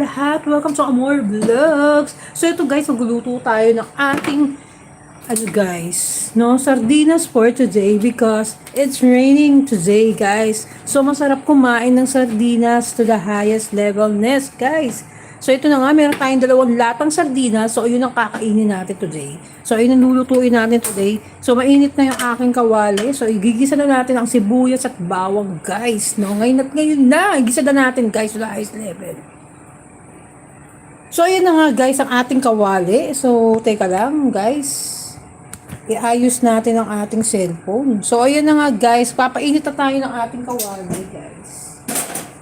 lahat. Welcome to Amor Vlogs. So ito guys, magluluto tayo ng ating ano guys, no, sardinas for today because it's raining today guys. So masarap kumain ng sardinas to the highest levelness guys. So ito na nga, meron tayong dalawang latang sardinas. So yun ang kakainin natin today. So ayun ang lulutuin natin today. So mainit na yung aking kawali. So igigisa na natin ang sibuyas at bawang guys. No? Ngayon at ngayon na, igisa na natin guys to the highest level. So ayun na nga guys ang ating kawali. So teka lang guys. Iayos natin ang ating cellphone. So ayun na nga guys, papainit na tayo ng ating kawali guys.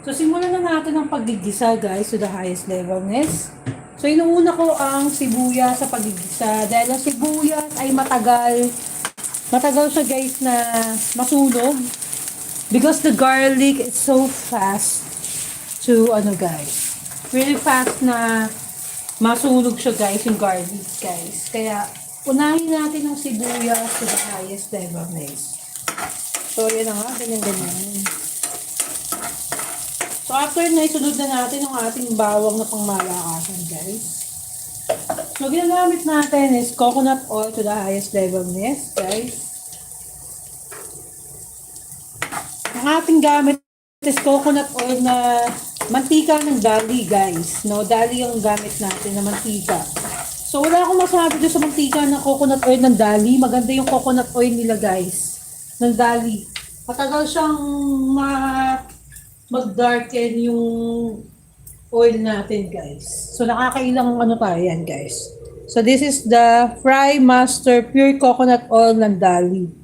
So, simulan na natin ang paggigisa, guys, to the highest levelness. So, inuuna ko ang sibuyas sa paggigisa. Dahil ang sibuyas ay matagal. Matagal siya, guys, na masunog. Because the garlic is so fast to, ano, guys. Really fast na masunog siya, guys, yung garlic, guys. Kaya, unahin natin ang sibuyas to the highest levelness. So, yan na nga, ganyan-ganyan. So, after na isunod na natin ang ating bawang na pangmalakasan, guys. So, ginagamit natin is coconut oil to the highest levelness, guys. Ang ating gamit is coconut oil na mantika ng dali, guys. No, dali yung gamit natin na mantika. So, wala akong masabi doon sa mantika ng coconut oil ng dali. Maganda yung coconut oil nila, guys. Ng dali. Matagal siyang ma mag-darken yung oil natin, guys. So, nakakailang ano tayo yan, guys. So, this is the Fry Master Pure Coconut Oil ng Dali.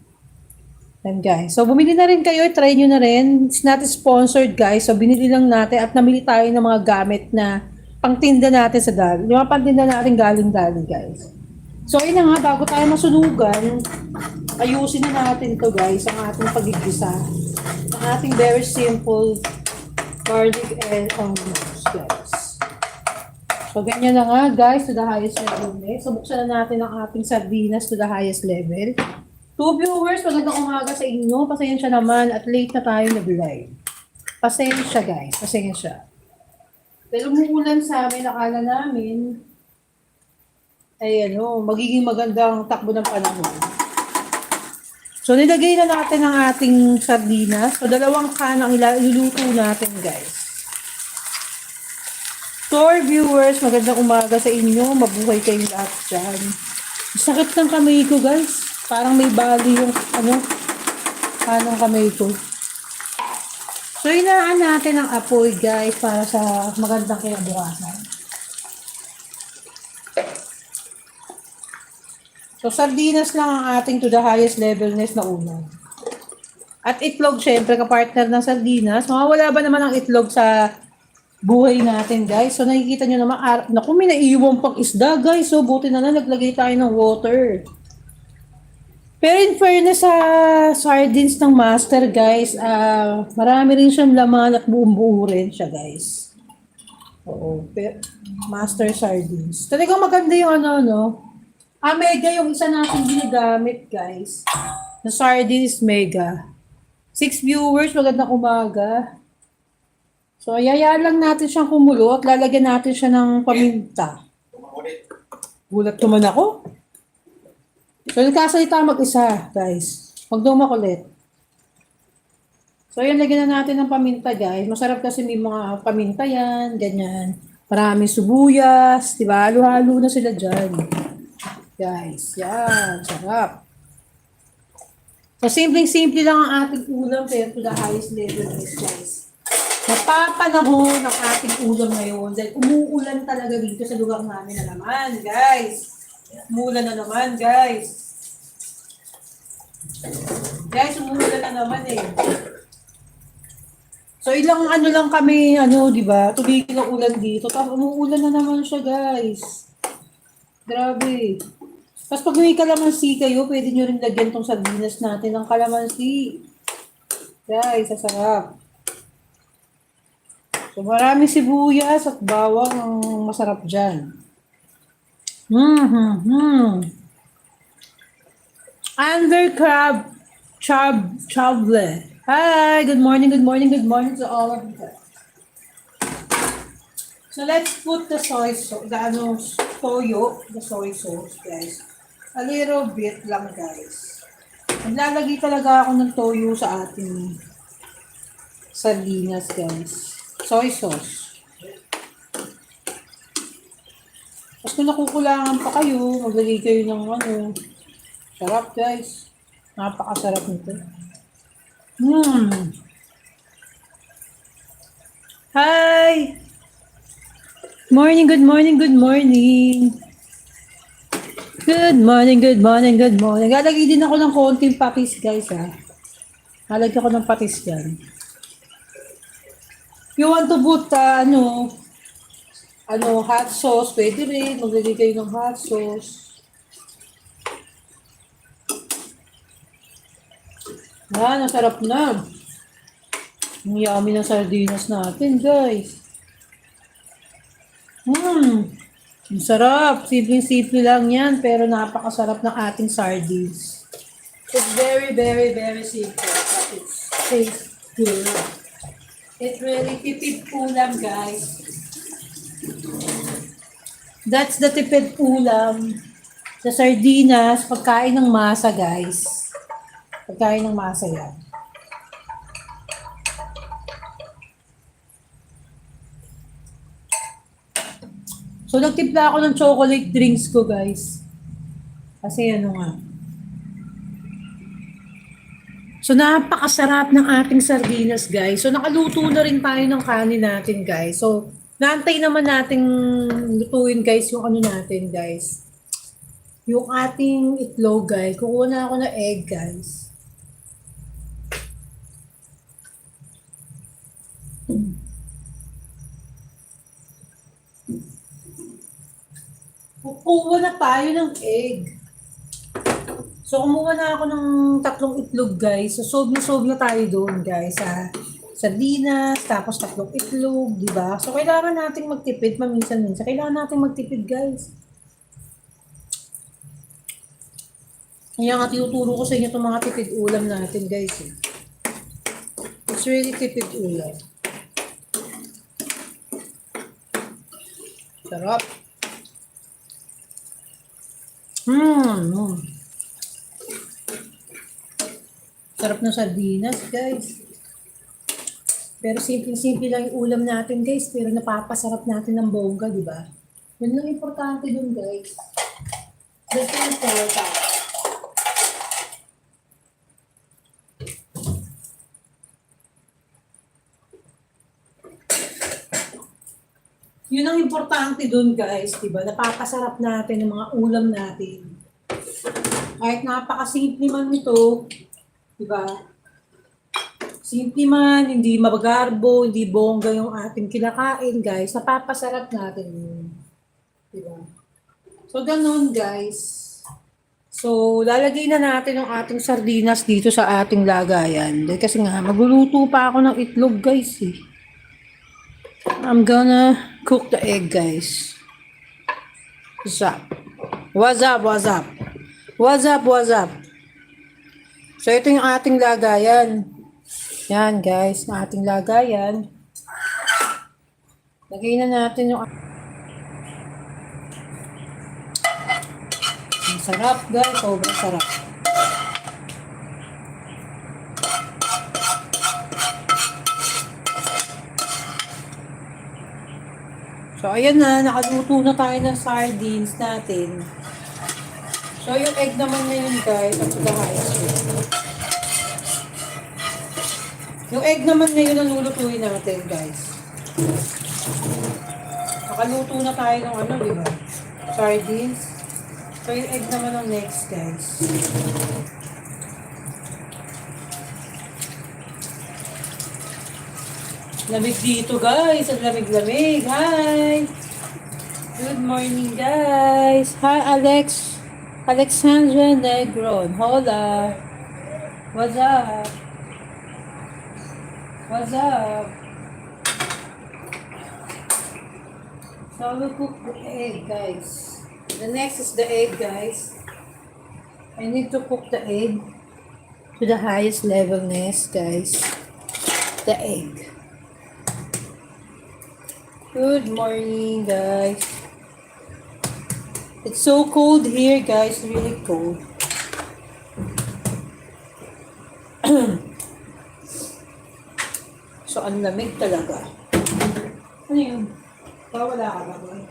Yan, guys. So, bumili na rin kayo. Try nyo na rin. It's not sponsored, guys. So, binili lang natin at namili tayo ng mga gamit na pangtinda natin sa Dali. Yung mga pangtinda natin galing Dali, guys. So, ayun na nga. Bago tayo masunugan, ayusin na natin to guys, ang ating pagigisa. Ang ating very simple garlic and onions, guys. So, ganyan na nga, guys, to the highest level. Eh. So, buksan na natin ang ating sardinas to the highest level. Two viewers, magandang umaga sa inyo. Pasensya naman at late na tayo nag-live. Pasensya, guys. Pasensya. Pero umuulan sa amin, akala namin, ay ano, magiging magandang takbo ng panahon. So, nilagay na natin ang ating sardinas. So, dalawang can ang iluluto natin, guys. Store viewers, magandang umaga sa inyo. Mabuhay kayong lahat dyan. Sakit ng kamay ko, guys. Parang may bali yung, ano, kanang kamay ko. So, inaan natin ang apoy, guys, para sa magandang kinabukasan. So, sardinas lang ang ating to the highest levelness na una. At itlog, syempre, kapartner ng sardinas. Mawawala ba naman ang itlog sa buhay natin, guys? So, nakikita nyo naman, naku, may naiiwan pang isda, guys. So, buti na lang naglagay tayo ng water. Pero in fairness sa sardines ng master, guys, ah marami rin siyang laman at buong-buo rin siya, guys. Oo. Pero, master sardines. Talagang maganda yung ano, no? Ah, mega yung isa natin ginagamit, guys. Na sardines mega. Six viewers, magandang umaga. So, yaya lang natin siyang kumulo at lalagyan natin siya ng paminta. Gulat naman ako. So, nagkasalita mag-isa, guys. Huwag daw makulit. So, yan, lagyan na natin ng paminta, guys. Masarap kasi may mga paminta yan, ganyan. Maraming subuyas, di ba? Halo-halo na sila dyan. Guys, yan. Sarap. So, simpleng-simple lang ang ating ulam pero to the highest level is, guys. Napapanahon ang ating ulam ngayon dahil umuulan talaga dito sa lugar namin na naman, guys. Umuulan na naman, guys. Guys, umuulan na naman eh. So, ilang ano lang kami, ano, di ba? Tumigil ang ulan dito. Tapos umuulan na naman siya, guys. Grabe. Tapos pag may kalamansi kayo, pwede nyo rin lagyan tong sardinas natin ng kalamansi. Guys, sasarap. So, maraming sibuyas at bawang ang masarap dyan. Mm-hmm. Under crab chub chable. Hi, good morning, good morning, good morning to all of you. So let's put the soy sauce, the ano, toyo, the soy sauce, guys. A little bit lang, guys. Maglalagay talaga ako ng toyo sa ating sardinas, guys. Soy sauce. Tapos kung nakukulangan pa kayo, maglagay kayo ng ano. Sarap, guys. Napakasarap nito. Hmm. Hi! Morning, good morning, good morning. Good morning, good morning, good morning. Lalagay din ako ng konting patis, guys, ha. Lalagay ako ng patis dyan. You want to put, uh, ano, ano, hot sauce, pwede rin. Maglagay kayo ng hot sauce. Yan, ang sarap na. Ang yummy ng sardinas natin, guys. Hmm. Ang sarap. Simple-simple lang yan, pero napakasarap ng ating sardines. It's very, very, very simple, but it tastes good. It really tipid ulam, guys. That's the tipid ulam. Sa sardinas, pagkain ng masa, guys. Pagkain ng masa yan. So, nagtimpla ako ng chocolate drinks ko, guys. Kasi ano nga. So, napakasarap ng ating sardinas, guys. So, nakaluto na rin tayo ng kanin natin, guys. So, naantay naman nating lutuin, guys, yung ano natin, guys. Yung ating itlog, guys. Kukuha na ako ng egg, guys. Kukuha na tayo ng egg. So, kumuha na ako ng tatlong itlog, guys. So, sob na sob na tayo doon, guys. Sa sardinas, tapos tatlong itlog, di ba? So, kailangan nating magtipid maminsan-minsan. Kailangan nating magtipid, guys. Kaya nga tinuturo ko sa inyo itong mga tipid ulam natin, guys. Eh. It's really tipid ulam. Sarap. Hmm. Sarap ng sardinas, guys. Pero simple-simple lang yung ulam natin, guys. Pero napapasarap natin ng bongga, di ba? Yun lang importante dun, guys. That's the Yun ang importante dun, guys, di ba? Napapasarap natin ng mga ulam natin. Kahit napakasimple man ito, di ba? Simple man, hindi mabagarbo, hindi bongga yung ating kinakain, guys. Napapasarap natin yun. Di ba? So, ganun, guys. So, lalagay na natin ang ating sardinas dito sa ating lagayan. Dahil kasi nga, magluluto pa ako ng itlog, guys, eh. I'm gonna cook the egg, guys. What's up? What's up? What's up? What's up? What's up? So, ito yung ating lagayan. Yan, guys. Ang ating lagayan. Lagay na natin yung... Ang sarap, guys. Sobrang sarap. So, ayan na. Nakaluto na tayo ng sardines natin. So, yung egg naman ngayon, guys, at highest heat. Yung egg naman ngayon ang lulutuin natin, guys. Nakaluto na tayo ng ano, di ba? Sardines. So, yung egg naman ang next, guys. Lamig dito, guys. Ang lamig-lamig. Hi! Good morning, guys. Hi, Alex. Alexandra Negron. Hola. What's up? What's up? So, we'll cook the egg, guys. The next is the egg, guys. I need to cook the egg to the highest levelness, guys. The egg. Good morning, guys. It's so cold here, guys. Really cold. so, ang lamig talaga. Ano yun? Ah, wala ka ba? boy?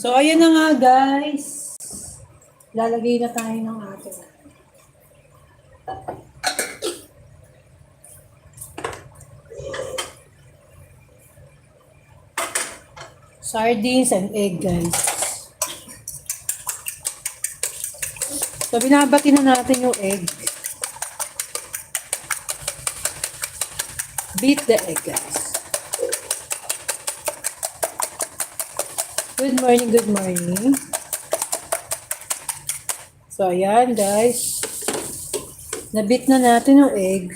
So, ayun na nga, guys. Lalagay na tayo ng ating sardines and egg, guys. So, binabati na natin yung egg. Beat the egg, guys. Good morning, good morning. So, ayan, guys. Nabit na natin yung egg.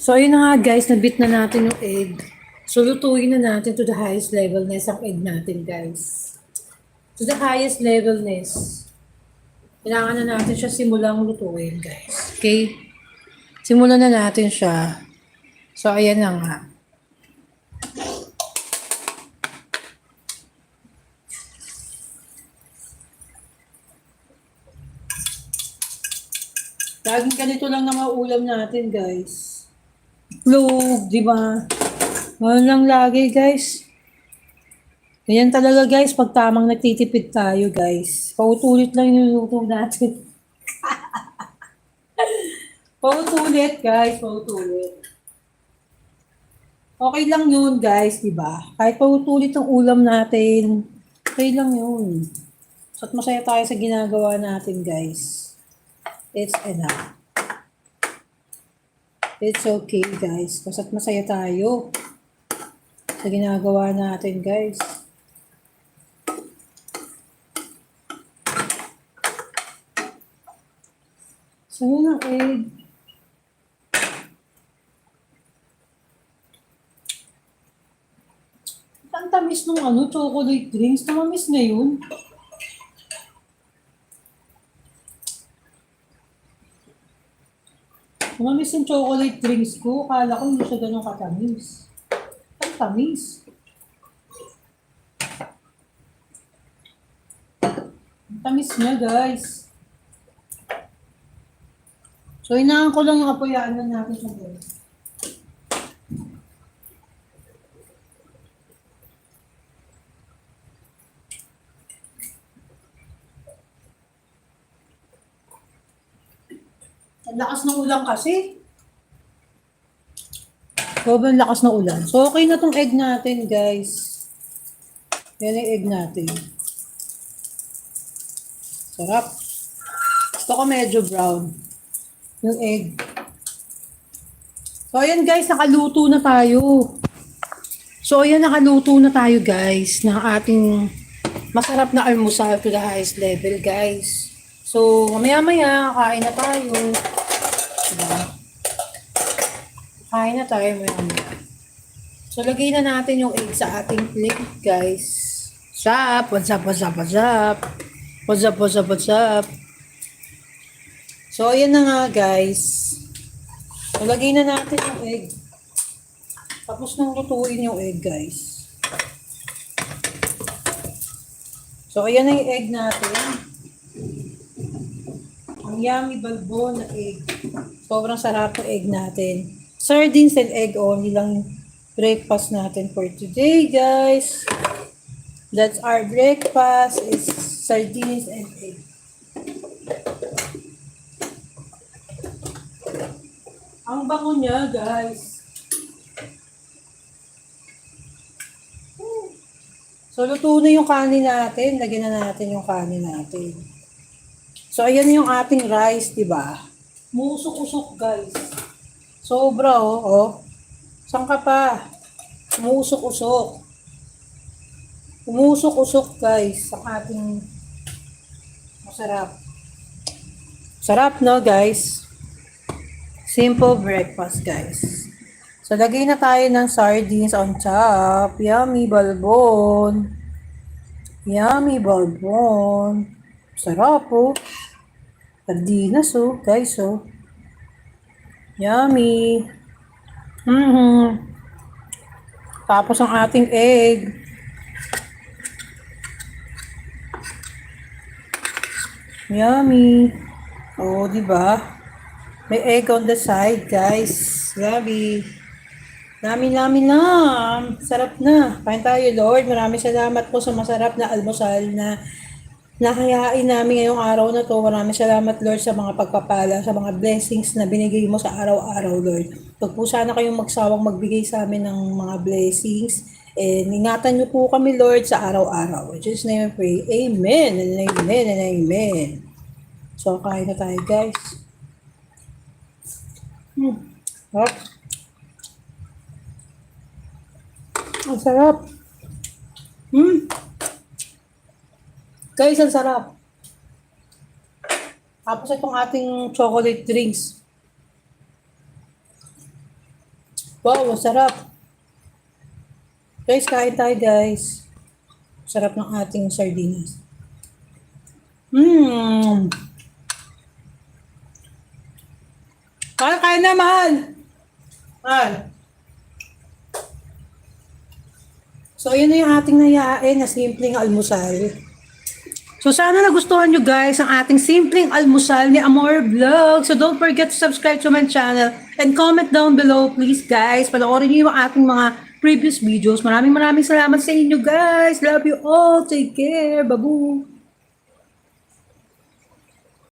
So, ayun na nga, guys. Nabit na natin yung egg. So, lutuin na natin to the highest levelness ang egg natin, guys. To the highest levelness. Kailangan na natin siya simulang lutuin, guys. Okay? Simulan na natin siya. So, ayan na nga. Laging ganito lang na mga ulam natin, guys. Itlog, di ba? Ngayon lang lagi, guys. Ganyan talaga, guys, pag tamang nagtitipid tayo, guys. Pautulit lang yung luto natin. pautulit, guys, pautulit. Okay lang yun, guys, di ba? Kahit pautulit ang ulam natin, okay lang yun. So, masaya tayo sa ginagawa natin, guys. It's enough. It's okay, guys. Basta't masaya tayo sa ginagawa natin, guys. So, yun ang egg. Ang tamis nung ano, chocolate drinks. Tamamis ngayon. Tumamis yung chocolate drinks ko. Kala ko hindi siya ganun katamis. Ang tamis. Ang tamis niya, guys. So, inaan ko lang yung apoyaan na natin siya, guys. Ang lakas ng ulan kasi. Sobrang lakas ng ulan. So, okay na tong egg natin, guys. Yan yung egg natin. Sarap. Gusto ko medyo brown. Yung egg. So, ayan guys, nakaluto na tayo. So, ayan, nakaluto na tayo, guys, ng ating masarap na almusal to the highest level, guys. So, mamaya-maya, kain na tayo. Kain na tayo mamaya. So, lagay na natin yung egg sa ating plate, guys. Up? What's up? What's up? What's up? What's up? What's up? What's up? So, ayan na nga, guys. So, lagay na natin yung egg. Tapos nang lutuin yung egg, guys. So, ayan na yung egg natin. Ang yummy balbo na egg. Sobrang sarap ng egg natin. Sardines and egg only lang breakfast natin for today, guys. That's our breakfast is sardines and egg. Ang bango niya, guys. So, luto na yung kanin natin. Lagyan na natin yung kanin natin. So, ayan yung ating rice, di ba? Musok-usok, guys. Sobra, oh. oh. Saan ka pa? Umusok-usok. Umusok-usok, guys, sa ating masarap. Sarap, no, guys? Simple breakfast, guys. So, lagay na tayo ng sardines on top. Yummy, balbon. Yummy bonbon. Sarap po. Sardinas oh, guys oh. Yummy. Mhm. Tapos ang ating egg. Yummy. Oh, di ba? May egg on the side, guys. Grabe. Nami, nami na. Sarap na. Kain tayo, Lord. Maraming salamat po sa masarap na almusal na nakayain namin ngayong araw na to. Maraming salamat, Lord, sa mga pagpapala, sa mga blessings na binigay mo sa araw-araw, Lord. Huwag po sana kayong magsawang magbigay sa amin ng mga blessings. And ingatan niyo po kami, Lord, sa araw-araw. In Jesus' name I pray. Amen and amen and amen. So, kain na tayo, guys. Hmm. Sarap. Ang sarap. Hmm. Guys, ang sarap. Tapos itong ating chocolate drinks. Wow, ang sarap. Guys, kain tayo guys. Sarap ng ating sardinas. Mmm. Kain, kain na, mahal. Mahal. So, yun na yung ating nayain na simpleng almusal. So, sana nagustuhan nyo guys ang ating simpleng almusal ni Amor Vlog. So, don't forget to subscribe to my channel and comment down below please guys. Panoorin nyo yung ating mga previous videos. Maraming maraming salamat sa inyo guys. Love you all. Take care. Babu.